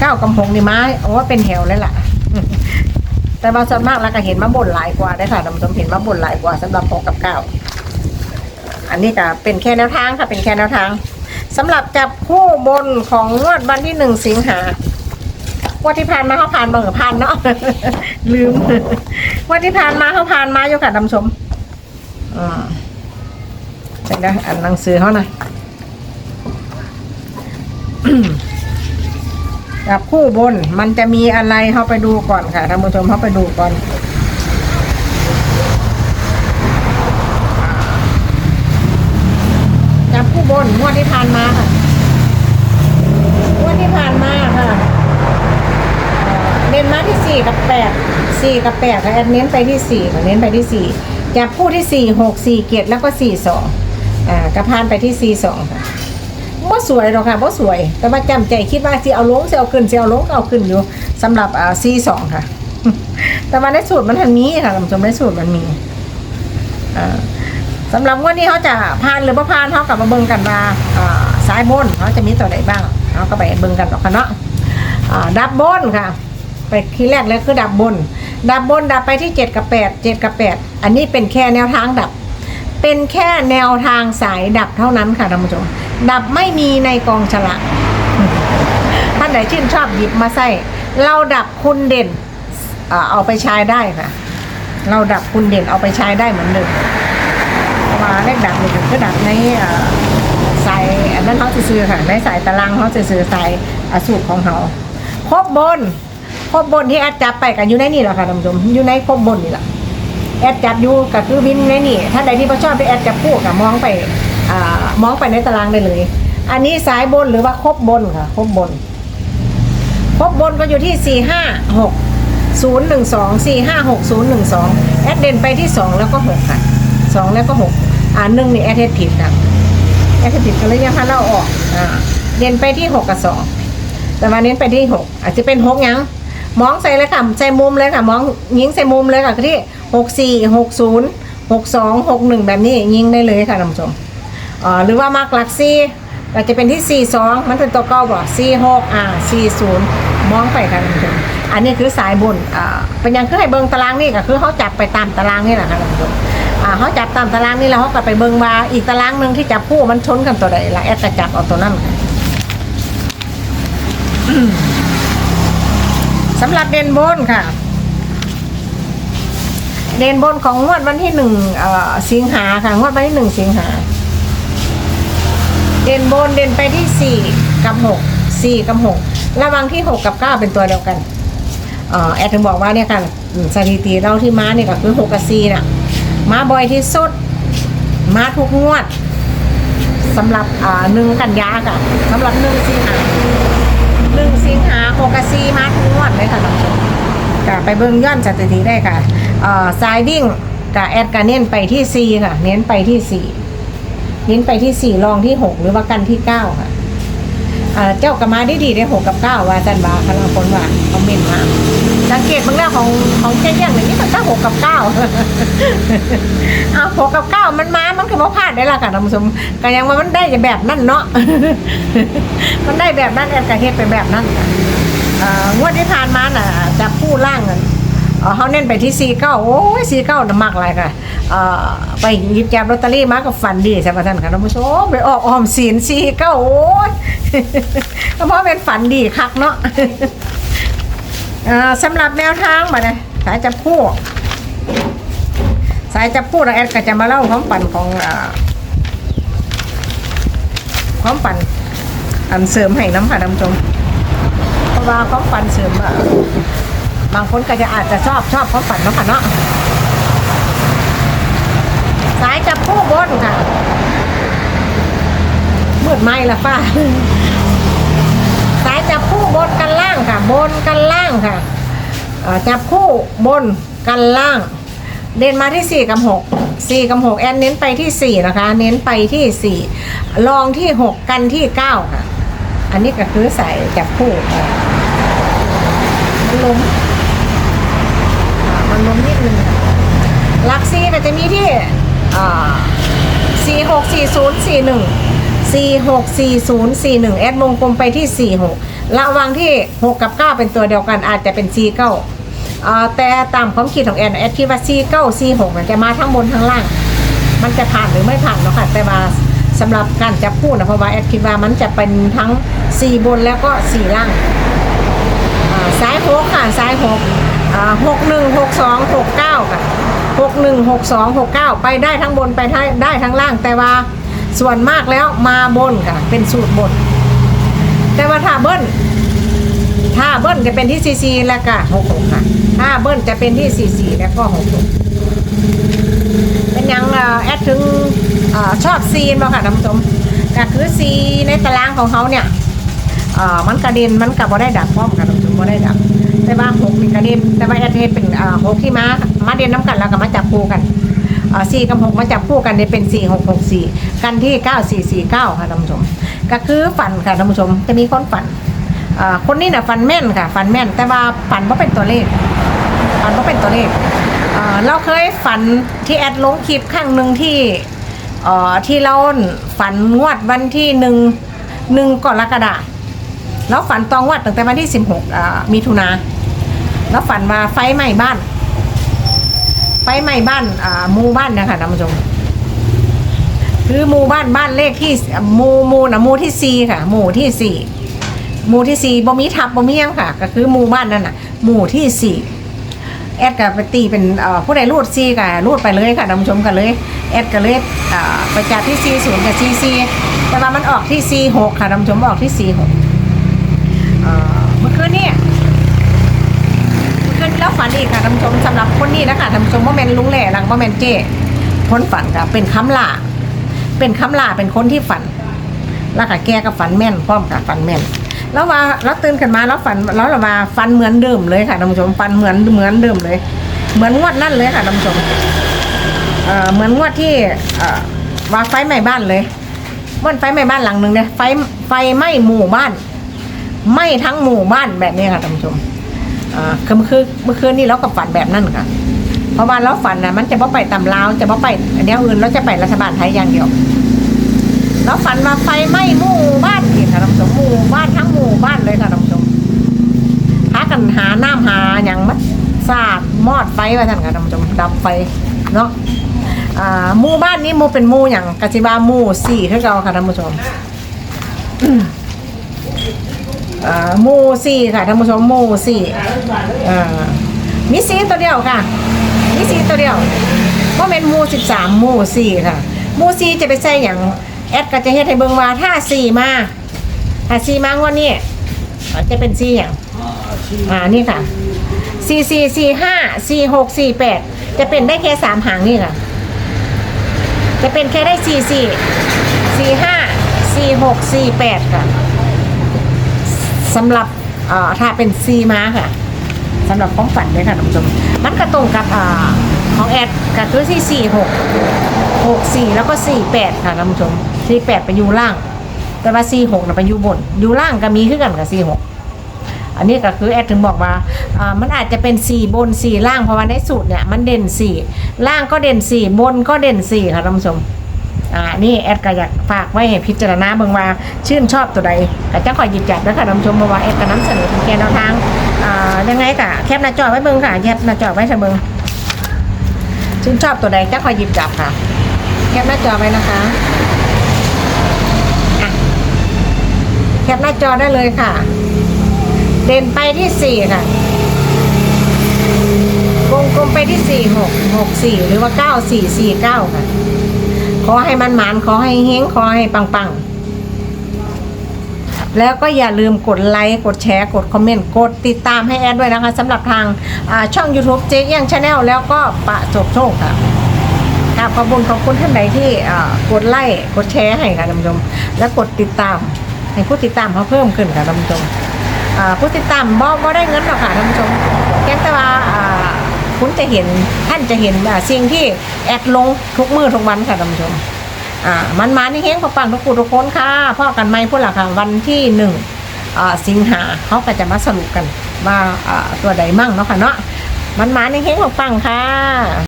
เก้ากับหกนี่ไม้โอ้เป็นแถวเลยล่ะ แต่ว่าส่วนมากแล้วก็เห็นมาบนหลายกว่าได้ค่ะท่านผู้ชมเห็นมาบนหลายกว่าสำหรับหกกับเก้าอันนี้ก็เป็นแค่แนวทางค่ะ เป็นแค่แนวทางสำหรับจับคู่บนของงวดวันที่หนึ่งสิงหาวันที่ผ่านมาเขาผ่านเบอร์ผ่านเนาะลืมวันที่ผ่านมาเขาผ่านมาอยู่ค่ะท่านผู้ชมอ่าเดี๋ยวนะอ่านหนังสือเขาหน่อย จับคู่บนมันจะมีอะไรเขาไปดูก่อนค่ะท่านผู้ชมเขาไปดูก่อนจับคู่บนงวดที่ผ่านมาค่ะงวดที่ผ่านมาค่ะเอ่อเน้นมาที่สี่กับแปดสี่กับแปดค่ะแอดเน้นไปที่สี่ค่ะเน้นไปที่สี่จับคู่ที่สี่หกสี่เกียรติแล้วก็สี่สองอ่ากระพานไปที่สี่สองค่ะ บ่สวยหรอกค่ะบ่สวย แต่ว่าจำใจคิดว่าสิเอาลงสิเอาขึ้นสิเอาลงเอาขึ้นอยู่สำหรับอ่าซีสองค่ะ แต่ว่าในสูตรมันทันมีค่ะท่านผู้ชมในสูตรมันมีอ่าสำหรับวันนี้เขาจะพานหรือบ่พานเขากลับมาเบิ่งกันว่าอ่าซ้ายบนเขาจะมีตัวไหนบ้างเขาก็ไปเบิ่งกันหรอกค่ะเนาะอ่าดับบนค่ะ ไปทีแรกเลยคือดับบน ดับบนดับไปที่เจ็ดกับแปดเจ็ดกับแปดอันนี้เป็นแค่แนวทางดับ เป็นแค่แนวทางสายดับเท่านั้นค่ะท่านผู้ชม ดับไม่มีในกองฉลากท่านไหนชื่นชอบหยิบมาใส่เราดับคุณเด่นเอาไปใช้ได้ค่ะเราดับคุณเด่นเอาไปใช้ได้เหมือนเดิมเพราเลขดับนี่ก็ดับในสายอันนั้นเขาจะซื้อค่ะในสายตารางเขาจะซื้อสายอสูตรของเขาครบบนครบบนที่แอดจับไปกันอยู่ในนี่แหละค่ะท่านผู้ชมอยู่ในครบบนนี่แหละแอดจับอยู่กับคือวินในนี่ถ้าใดที่พอชอบไปแอดจับคู่กับมองไป อ่ามองไปในตารางได้เลย อันนี้สายบนหรือว่าครบบนค่ะครบบนครบบนก็อยู่ที่สี่ห้าหกศูนย์หนึ่งสองสี่ห้าหกศูนย์หนึ่งสองแอดเด่นไปที่สองแล้วก็หกค่ะสองแล้วก็หกอ่าหนึ่งนี่แอดเทดผิดนะแอดเทดผิดก็เลยยังพาเราออกอ่าเด่นไปที่หกกับสองแต่วันนี้ไปที่หกอาจจะเป็นหกยังมองใส่เลยค่ะใส่มุมเลยค่ะมองยิงใส่มุมเลยค่ะที่หกสี่หกศูนย์หกสองหกหนึ่งแบบนี้ยิงได้เลยค่ะท่านผู้ชม อ่าหรือว่ามากหลักซี่ก็จะเป็นที่สี่สองมันเป็นตัวเก้าบ่สี่หกอ่าสี่ศูนย์มองไปค่ะท่านผู้ชมอันนี้คือสายบนอ่าเป็นยังคือให้เบิ้งตารางนี่ก็คือเขาจับไปตามตารางนี่แหละค่ะท่านผู้ชมอ่าเขาจับตามตารางนี่แล้วเขาก็ไปเบิ้งว่าอีกตารางหนึ่งที่จับคู่มันชนกันตัวใดละแอดจะจับเอาตัวนั้นค่ะสำหรับเด่นบนค่ะ เด่นบนของงวดวันที่หนึ่งอ่อสิงหาค่ะงวดวันที่หนึ่งสิงหา เด่นบนเด่นไปที่สี่กับหกสี่กับหกระวังที่หกกับเก้าเป็นตัวเดียวกันเอ่อแอดถึงบอกว่าเนี่ยค่ะสถิติเราที่ม้าเนี่ยก็คือหกกับสี่น่ะม้าบ่อยที่สุดม้าทุกงวดสำหรับอ่าหนึ่งกันยาค่ะสำหรับหนึ่งสิงหาหนึ่งสิงหาโคกาซีม้าทุกงวดเลยค่ะท่านผู้ชมก็ไปเบิ่งย้อนสถิติได้ค่ะเอ่อสายดิ้งกับแอดกาเน้นไปที่4ค่ะ เน้นไปที่4 เน้นไปที่4รองที่6หรือว่ากันที่9ค่ะเอ่อเจ้ากระมาได้ดีได้6กับ9ว่าจันบาคณะคนว่าคอมเมนต์มาสังเกตบางเรื่องของของเจ๊เยี่ยงเนี่ยนี่มันก็6กับ9เอา6กับ9มันมา มันก็บ่พลาดได้ละค่ะท่านผู้ชมก็ยังว่ามันได้แบบนั้นเนาะมันได้แบบนั้นแอนกระเฮ็ดไปแบบนั้นค่ะงวดที่ผ่านมาน่ะจับผู้ล่าง เอ่อเขาเน้นไปที่ซีเก้าโอ้ยซีเก้าน่ะมากเลยค่ะเอ่อไปหยิบจับลอตเตอรี่มากับฟันดีใช่ไหมท่านค่ะท่านผู้ชมไปออกออมสินซีเก้าโอ้ย ก็เพราะเป็นฝันดีคักเนาะ เอ่อสำหรับแนวทางมาเลยสายจับผู้สายจับผู้เราแอดก็จะมาเล่าความฝันของเอ่อความฝันอันเสริมให้น้ำค่ะท่านผู้ชมเพราะว่าความฝันเสริมอะ บางคนก็จะอาจจะชอบชอบความฝันเนาะค่ะเนาะสายจับผู้บนค่ะมืดไหมละป้าสายจับคู่บนกันล่างค่ะ บนกันล่างค่ะจับคู่บนกันล่าง เด่นมาที่สี่กับหกสี่กับหกแอนเน้นไปที่สี่นะคะ เน้นไปที่สี่ลองที่หกกันที่เก้าค่ะ อันนี้ก็คือใส่จับคู่ค่ะมันล้ม อ่ามันลมนิดนึงหลักซีก็จะมีที่สี่หกสี่ศูนย์สี่หนึ่งสี่หกสี่ศูนย์สี่หนึ่งแอดวงกลมไปที่สี่หกระวังที่6กับ9เป็นตัวเดียวกันอาจจะเป็น C 9อ่าแต่ตามความคิดของแอนแอนคิดว่า C 9 C 6มันจะมาทั้งบนทั้งล่าง มันจะผ่านหรือไม่ผ่านเนาะค่ะแต่ว่าสำหรับการจับคู่นะเพราะว่าแอดคิดว่ามันจะเป็นทั้ง4บนแล้วก็4ล่างอ่าซ้ายหกค่ะซ้ายหก หกหนึ่งหกสองหกเก้าค่ะหกหนึ่งหกสองหกเก้าไปได้ทั้งบนไปได้ได้ทั้งล่างแต่ว่าส่วนมากแล้วมาบนค่ะ เป็นสูตรบน แต่ว่าถ้าเบิ้ลถ้าเบิ้ลจะเป็นที่ซีซีแล้วก็หกหกค่ะ ถ้าเบิ้ลจะเป็นที่ซีซีแล้วก็หกหกเป็นยังเออแอดถึงอชอบซีนบ่ค่ะท่านผู้ชมก็คือซีในตารางของเขาเนี่ยมันกระเด็นมันกับบ่ได้ดับพร้อมค่ะท่านผู้ชมบ่ได้ดับ แต่ว่าหกนี่กระเด็นแต่ว่าแอดเฮ็ดเป็นอ่อหกที่มามาเด่นน้ำกันแล้วก็มาจับคู่กันอ่อสี่กับหกมาจับคู่กันเนี่ยเป็นสี่หกหกสี่กันที่เก้าสี่สี่เก้าค่ะท่านผู้ชม ก็คือฝันค่ะท่านผู้ชมจะมีคนฝันอ่าคนนี้น่ะฝันแม่นค่ะฝันแม่น แต่ว่าฝันว่าเป็นตัวเลขฝันว่าเป็นตัวเลขอ่าเราเคยฝันที่แอดลงคลิปครั้งหนึ่งที่เอ่อที่เราฝันงวดวันที่หนึ่งหนึ่งกรกฎาคมแล้วฝันตองวัดตั้งแต่วันที่สิบหกอ่ามิถุนา แล้วฝันว่าไฟไหม้บ้าน ไฟไหม้บ้านอ่าหมู่บ้านนะคะท่านผู้ชมคือหมู่บ้านบ้านเลขที่หมู่หมู่นะหมู่ที่สี่ค่ะ หมู่ที่สี่หมู่ที่สี่บ่มีทับบ่มียังค่ะ ก็คือหมู่บ้านนั่นน่ะ หมู่ที่สี่แอดกับไปตีเป็นเอ่อผู้ใดรูดซีกับรูดไปเลยค่ะท่านผู้ชมกันเลยแอดก็เลยเอ่อไปจัดที่ซีศูนย์กับซีซีแต่ว่ามันออกที่ซีหกค่ะท่านผู้ชมออกที่ซีหกเมื่อคืนนี้เมื่อคืนแล้ว ฝันอีกค่ะท่านผู้ชมสำหรับคนนี้นะคะท่านผู้ชมว่าแมนลุงแหล่หลังว่าแมนเจ้พ้นฝันค่ะเป็นคำล่าเป็นคำลาเป็นคนที่ฝันแล้วก็แกก็ฝันแม่นพร้อมกับฝันแม่นแล้วว่าเราตื่นขึ้นมาแล้วฝันแล้วเรามาฝันเหมือนเดิมเลยค่ะท่านผู้ชมฝันเหมือนเหมือนเดิมเลย เหมือนงวดนั่นเลยค่ะท่านผู้ชมเอ่อเหมือนงวดที่เอ่อว่าไฟไหม้บ้านเลยมันไฟไหม้บ้านหลังหนึ่งเนี่ยไฟไฟไหม้หมู่บ้านไหม้ทั้งหมู่บ้านแบบนี้ค่ะท่านผู้ชม อ่าคือเมื่อคืนเมื่อคืนนี้เราก็ฝันแบบนั้นค่ะ เพราะว่าเราฝันนะมันจะบ่ไปตำลาวจะบ่ไปอันเดียวอื่นเราจะไปรัฐบาลไทยอย่างเดียวเราฝันว่าไฟไหม้หมู่บ้านอีกค่ะท่านผู้ชมหมู่บ้านทั้งหมู่บ้านเลยค่ะท่านผู้ชมหากันหาน้ำหาอย่างมัดสาดมอดไฟไว้ท่านค่ะท่านผู้ชมดับไฟเนาะหมู่บ้านนี้หมู่เป็นหมู่อย่างกสิบาหมู่สี่คือเราค่ะท่านผู้ชม อ่าหมูสี่ค่ะท่านผู้ชมหมูสี่อ่ามีสีตัวเดียวค่ะ มีสีตัวเดียวว่าะเป็นหมูสิบสามหมูสี่ค่ะหมูสี่จะไปใส่อย่างแอดก็จะเฮ็ดให้เบิ่งว่าถ้าสี่มาถ้าสี่มางวดนี้จะเป็นสี่อย่างอ่านี่ค่ะสี่สี่สี่ห้าสี่หกสี่แปดจะเป็นได้แค่สามหางนี่ค่ะ จะเป็นแค่ได้สี่สี่สี่ห้าสี่หกสี่แปดค่ะ สำหรับถ้าเป็นซีมาค่ะสำหรับความฝันเลยค่ะท่านผู้ชมมันกระตรงกับอของแอดกับตัวที่สี่หกหกสี่แล้วก็สี่แปดค่ะท่านผู้ชมสี่แปดไปอยู่ล่าง แต่ว่าสี่หกนะไปอยู่บน อยู่ล่างก็มีขึ้นกันกับสี่หกอันนี้ก็คือแอดถึงบอกว่าอ่ามันอาจจะเป็นสี่บนสี่ล่างเพราะว่าในสูตรเนี่ยมันเด่นสี่ล่างก็เด่นสี่บนก็เด่นสี่ค่ะท่านผู้ชม อ่านี่แอดก็อยากฝากไว้ให้พิจารณาเบิ่งว่าชื่นชอบตัวใดก็จะคอยหยิบจับด้วค่ะท่านผู้ชมเพราะว่าแอดก็นำเสนอเป็นแกนแนวทางอ่ายังไงกะแคปหน้าจอไว้เบิ่งค่ะแคปหน้าจอไว้เถอะเบิ่งชื่นชอบตัวใดจะคอยหยิบจับค่ะ แคปหน้าจอไว้นะคะอะแคปหน้าจอได้เลยค่ะ เด่นไปที่สี่ค่ะวงกลมไปที่สี่หกหกสี่หรือว่าเก้าสี่สี่เก้าค่ะ ขอให้มันหมานขอให้เฮงขอให้ปังปังๆ แล้วก็อย่าลืมกดไลค์ กดแชร์ กดคอมเมนต์ กดติดตามให้แอดด้วยนะคะสำหรับทางช่อง YouTube เจ๊เอี้ยงชาแนลแล้วก็ปะจบโชคค่ะขอบคุณขอบคุณท่านใดที่กดไลค์กดแชร์ให้ค่ะท่านผู้ชมและกดติดตามให้ผู้ติดตามเขาเพิ่มขึ้นค่ะท่านผู้ชมอ่าผู้ติดตามบ่บ่ได้เงินหรอกค่ะท่านผู้ชมแค่แต่ว่าคุณจะเห็นท่านจะเห็นสิ่งที่ แอดลงทุกมือทุกวันค่ะท่านผู้ชม อ่า มันมาในเฮงปังทุกผู้ทุกคนค่ะพ่อกันไหมพูดหลักค่ะวันที่หนึ่งอ่าสิงหาเขาก็จะมาสรุปกันว่าอ่าตัวใดมั่งเนาะค่ะเนาะมันมาในเฮงปังค่ะ